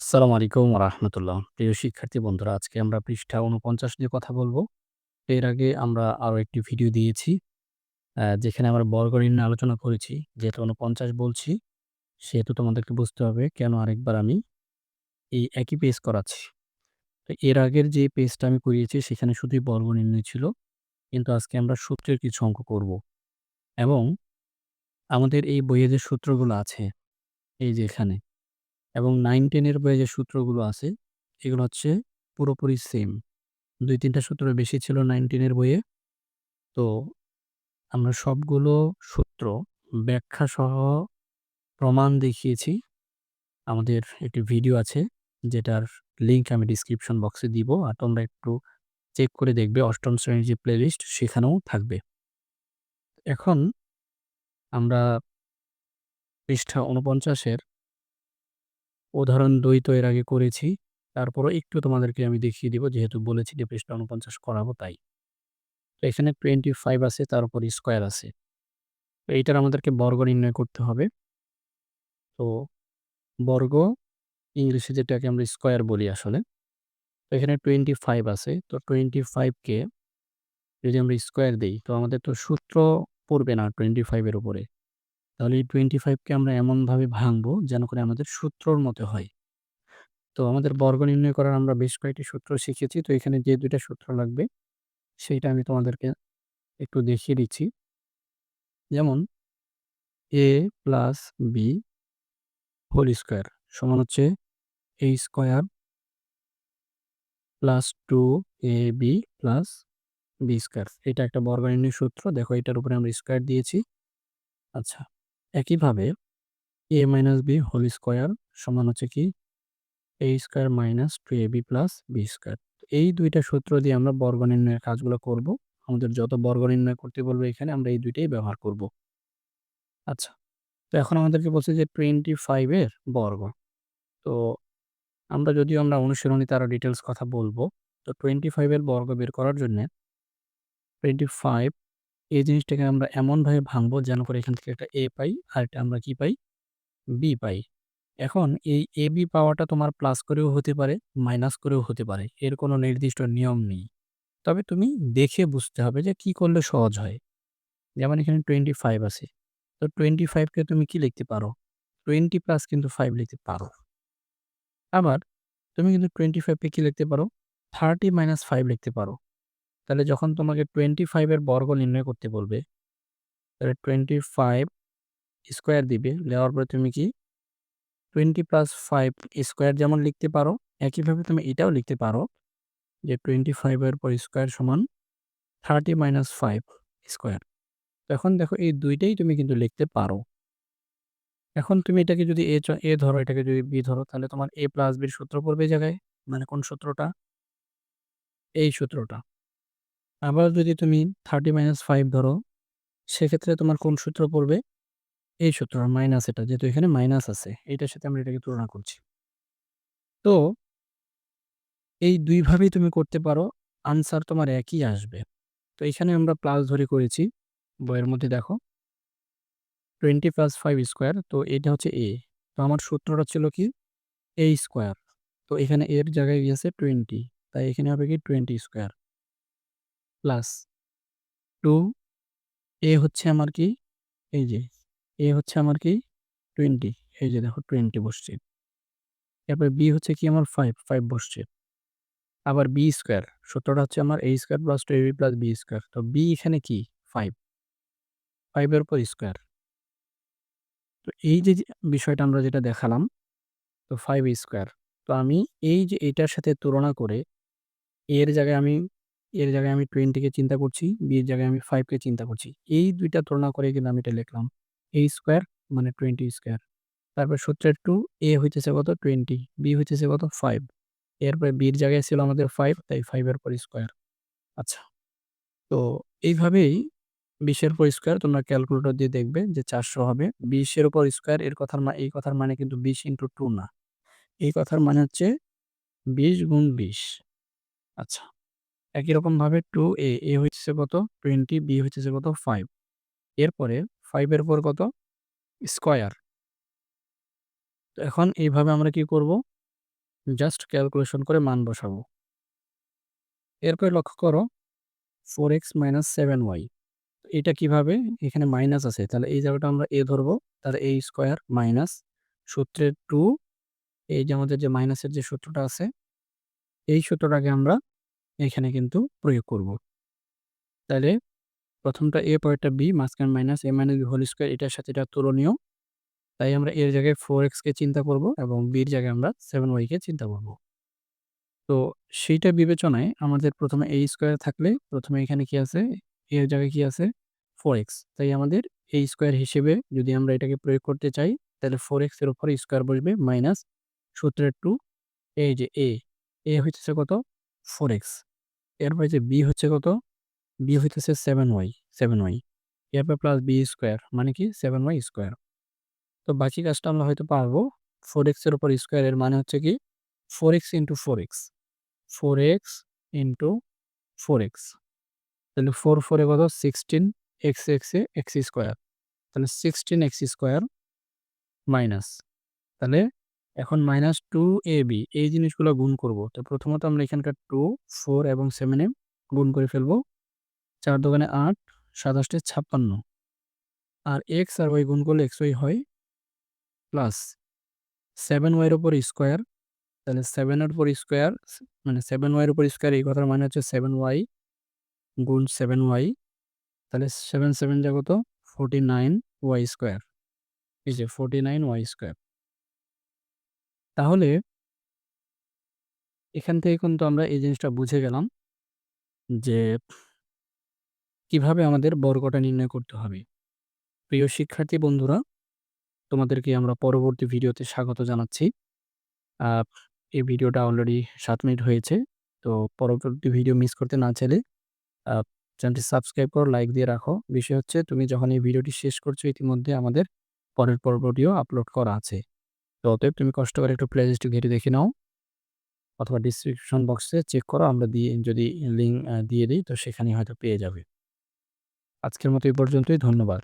আসসালামু আলাইকুম রাহমাতুল্লাহ। প্রিয় শিক্ষার্থী বন্ধুরা, আজকে আমরা পৃষ্ঠা ৪৯ নিয়ে কথা বলব। এর আগে আমরা আরও একটি ভিডিও দিয়েছি, যেখানে আমরা বর্গ নির্ণয় আলোচনা করেছি। যেহেতু ৪৯ বলছি, সেহেতু তোমাদেরকে বুঝতে হবে কেন আরেকবার আমি এই একই পেজ করাচ্ছি। তো এর আগের যে পেজটা আমি করিয়েছি সেখানে শুধুই বর্গ নির্ণয় ছিল। কিন্তু আজকে আমরা সূত্রের কিছু অঙ্ক করব। এবং আমাদের এই বইয়ে যে সূত্রগুলো আছে, এই যে এখানে এবং 9-10 এর বইয়ে যে সূত্রগুলো আছে, এগুলো হচ্ছে পুরোপুরি সেম। ২-৩ টা সূত্র বেশি ছিল নাইন টেনের বইয়ে। তো আমরা সবগুলো সূত্র ব্যাখ্যা সহ প্রমাণ দেখিয়েছি। আমাদের একটি ভিডিও আছে, যেটার লিঙ্ক আমি ডিসক্রিপশন বক্সে দিব। আর তোমরা একটু চেক করে দেখবে অষ্টম শ্রেণির যে প্লেলিস্ট সেখানেও থাকবে। এখন আমরা পৃষ্ঠা ৪৯ এর উদাহরণ ২ তো এর আগে করেছি। তারপরও একটু তোমাদেরকে আমি দেখিয়ে দিব, যেহেতু বলেছি যে পৃষ্ঠা ৪৯ করাবো তাই। তো এখানে 25 আছে, তার উপর স্কোয়ার আছে। তো এইটার আমাদেরকে বর্গ নির্ণয় করতে হবে। তো বর্গ ইংলিশে যেটাকে আমরা স্কোয়ার বলি আসলে। তো এখানে 25 আছে। তো টোয়েন্টি ফাইভকে যদি আমরা স্কোয়ার দিই, তো আমাদের তো সূত্র পড়বে না টোয়েন্টি ফাইভের উপরে। তাহলে এই টোয়েন্টি ফাইভকে আমরা এমনভাবে ভাঙবো যেন করে আমাদের সূত্রর মতো হয়। তো আমাদের বর্গ নির্ণয় করার আমরা বেশ কয়েকটি সূত্র শিখেছি। তো এখানে যে দুইটা সূত্র লাগবে, সেইটা আমি তোমাদেরকে একটু দেখিয়ে দিচ্ছি। যেমন A plus B whole square সমান হচ্ছে a square plus two A B plus b square. এটা একটা বর্গনির্ণয় সূত্র। দেখো এটার উপরে আমরা স্কোয়ার দিয়েছি। আচ্ছা, একইভাবে a minus b whole square সমান হচ্ছে কি a square minus 2ab plus b square. এই দুইটা সূত্র দিয়ে আমরা বর্গ নির্ণয়ের কাজগুলো করব। আমাদের যত বর্গ নির্ণয় করতে বলবে এখানে আমরা এই দুইটাই ব্যবহার করব। আচ্ছা, তো এখন আমাদেরকে বলছে যে 25 এর বর্গ। তো আমরা যদিও আমরা অনুশীলনীতে আরও ডিটেইলস কথা বলব। তো টোয়েন্টি ফাইভের বর্গ বের করার জন্যে 25 এই জিনিসটাকে আমরা এমনভাবে ভাঙবো যেন করে এখান থেকে একটা a পাই আর একটা আমরা কি পাই? b পাই। এখন এই এ বি পাওয়াটা তোমার প্লাস করেও হতে পারে, মাইনাস করেও হতে পারে। এর কোনো নির্দিষ্ট নিয়ম নেই। তবে তুমি দেখে বুঝতে হবে যে কি করলে সহজ হয়। যেমন এখানে 25 আছে। তো টোয়েন্টি ফাইভকে তুমি কি লিখতে পারো? 20 প্লাস কিন্তু ফাইভ লিখতে পারো। আবার তুমি কিন্তু টোয়েন্টি ফাইভকে কি লিখতে পারো? 30 মাইনাস ফাইভ লিখতে পারো। তাহলে যখন তোমাকে টোয়েন্টি ফাইভের বর্গ নির্ণয় করতে বলবে, তাহলে টোয়েন্টি ফাইভ স্কোয়ার দিবে। দেওয়ার পরে তুমি কি 20 প্লাস ফাইভ স্কোয়ার যেমন লিখতে পারো, একইভাবে তুমি এটাও লিখতে পারো যে টোয়েন্টি ফাইভের পর স্কোয়ার সমান 30 মাইনাস ফাইভ স্কোয়ার এখন দেখো এই দুইটাই তুমি কিন্তু লিখতে পারো। এখন তুমি এটাকে যদি এ a ধরো, এটাকে যদি বি ধরো তাহলে তোমার এ প্লাস বির সূত্র পড়বে জায়গায়। মানে কোন সূত্রটা? এই সূত্রটা। আবার যদি তুমি 30 মাইনাস ফাইভ ধরো, সেক্ষেত্রে তোমার কোন সূত্র পড়বে? এই সূত্র মাইনাস এটা যেহেতু এখানে মাইনাস আছে। এটার সাথে আমরা এটাকে তুলনা করছি। তো এই দুইভাবেই তুমি করতে পারো। আনসার তোমার একই আসবে। তো এখানে আমরা প্লাস ধরে করেছি। বইয়ের মধ্যে দেখো। 20 প্লাস ফাইভ স্কোয়ার তো এটা হচ্ছে এ তো আমার সূত্রটা ছিল কি? এ স্কোয়ার তো এখানে এর জায়গায় গিয়েছে 20 তাই এখানে হবে কি 20 স্কয়ার। প্লাস 2 a হচ্ছে আমার কি? এই যে a হচ্ছে আমার কি? 20 এই যে দেখো 20 বসছে। এরপর b হচ্ছে কি আমার 5, 5 বসছে। আবার b স্কয়ার সূত্রটা হচ্ছে আমার a square plus 2ab plus b square. তো b এখানে কি? 5 5 এর উপর স্কয়ার। তো এই যে বিষয়টা আমরা যেটা দেখালাম, তো 5 স্কয়ার। তো আমি এই যে এটার সাথে তুলনা করে এর জায়গায় আমি এর জায়গায় আমি টোয়েন্টিকে চিন্তা করছি, b এর জায়গায় আমি ফাইভকে চিন্তা করছি। এই দুইটা তুলনা করে কিন্তু আমি এটা লিখলাম। a স্কোয়ার মানে টোয়েন্টি স্কোয়ার তারপর সূত্রের টু এ হইতেছে কত? টোয়েন্টি বি হইতেছে কত? ফাইভ এরপরে এর জায়গায় ছিল আমাদের ফাইভ তাই ফাইভের পর স্কোয়ার আচ্ছা। তো এইভাবেই বিশের পর স্কোয়ার তোমরা ক্যালকুলেটর দিয়ে দেখবে যে 400 হবে। বিশের উপর স্কোয়ার এর কথার মা এই কথার মানে কিন্তু 20 ইনটু 2 না। এই কথার মানে হচ্ছে 20 গুণ 20 আচ্ছা। একই রকমভাবে 2a a হচ্ছে কত? 20 b হচ্ছে কত? 5 এরপরে 5 এর উপর কত? স্কয়ার তো এখন এইভাবে আমরা কি করব? জাস্ট ক্যালকুলেশন করে মান বসাবো। এরপরে লক্ষ্য করো 4x মাইনাস 7y এটা কীভাবে? এখানে মাইনাস আছে। তাহলে এই জায়গাটা আমরা a ধরবো। তাহলে a স্কয়ার মাইনাস সূত্রের 2 এই যে আমাদের যে মাইনাসের যে সূত্রটা আছে, এই সূত্রটাকে আমরা এখানে কিন্তু প্রয়োগ করব। তাহলে প্রথমটা a পরেরটা বি, মাঝখানে minus A minus b whole square এটার সাথে এটা তুলনীয়। তাই আমরা এর জায়গায় ফোর কে চিন্তা করব এবং বির জায়গায় আমরা 7y কে চিন্তা করব। তো সেইটা বিবেচনায় আমাদের প্রথমে a স্কোয়ার থাকলে প্রথমে এখানে কি আছে? এর জায়গায় কি আছে? 4x তাই আমাদের a স্কোয়ার হিসেবে যদি আমরা এটাকে প্রয়োগ করতে চাই, তাহলে ফোর এক্সের উপরে স্কোয়ার বসবে মাইনাস সূত্রের টু এই যে এ a হইতেছে কত? 4x এরপরে যে বি হচ্ছে কত? বি হইতেছে 7y 7y এরপর প্লাস বি স্কোয়ার মানে কি? সেভেন ওয়াই স্কোয়ার তো বাকি কাজটা আমরা হয়তো পারব। ফোর এক্সের উপর স্কয়ার এর মানে হচ্ছে কি? Four X into 4x 4x into four X তাহলে 4 4 এ কত? 16 এক্স x এ x স্কয়ার তাহলে 16 x স্কোয়ার মাইনাস তাহলে এখন মাইনাস টু এ বি এই জিনিসগুলো গুণ করব। তো প্রথমত আমরা এখানকার টু ফোর এবং সেভেনে গুণ করে ফেলব। চার দোকানে আট সাতাশটে ছাপ্পান্ন। আর এক্স আর ওয়াই গুণ করলে এক্স ওয়াই হয় প্লাস সেভেন ওয়াইয়ের ওপর স্কোয়ার তাহলে সেভেনের উপর স্কোয়ার মানে সেভেন ওয়াইয়ের উপর স্কোয়ার এই কথার মানে হচ্ছে সেভেন ওয়াই গুণ সেভেন ওয়াই তাহলে সেভেন সেভেন যা কত ফোরটি নাইন ওয়াই স্কোয়ার এই যে ফোরটি নাইন ওয়াই স্কোয়ার তাহলে এখান থেকে কিন্তু আমরা এই জিনিসটা বুঝে গেলাম যে কীভাবে আমাদের বর্গটা নির্ণয় করতে হবে। প্রিয় শিক্ষার্থী বন্ধুরা, তোমাদেরকে আমরা পরবর্তী ভিডিওতে স্বাগত জানাচ্ছি। এই ভিডিওটা অলরেডি সাত মিনিট হয়েছে, তো পরবর্তী ভিডিও মিস করতে না চাইলে চ্যানেলটি সাবস্ক্রাইব করো লাইক দিয়ে রাখো। বিষয় হচ্ছে, তুমি যখন এই ভিডিওটি শেষ করছ, ইতিমধ্যে আমাদের পরের পর্বটিও আপলোড করা আছে। তো অতএব তুমি কষ্ট করে একটু প্লেলিস্টটি ঘেটে দেখে নাও। অথবা ডিসক্রিপশন বক্সে চেক করো, আমরা দিয়ে, যদি লিঙ্ক দিয়ে দিই, তো সেখানে হয়তো পেয়ে যাবে। আজকের মতো এই পর্যন্তই, ধন্যবাদ।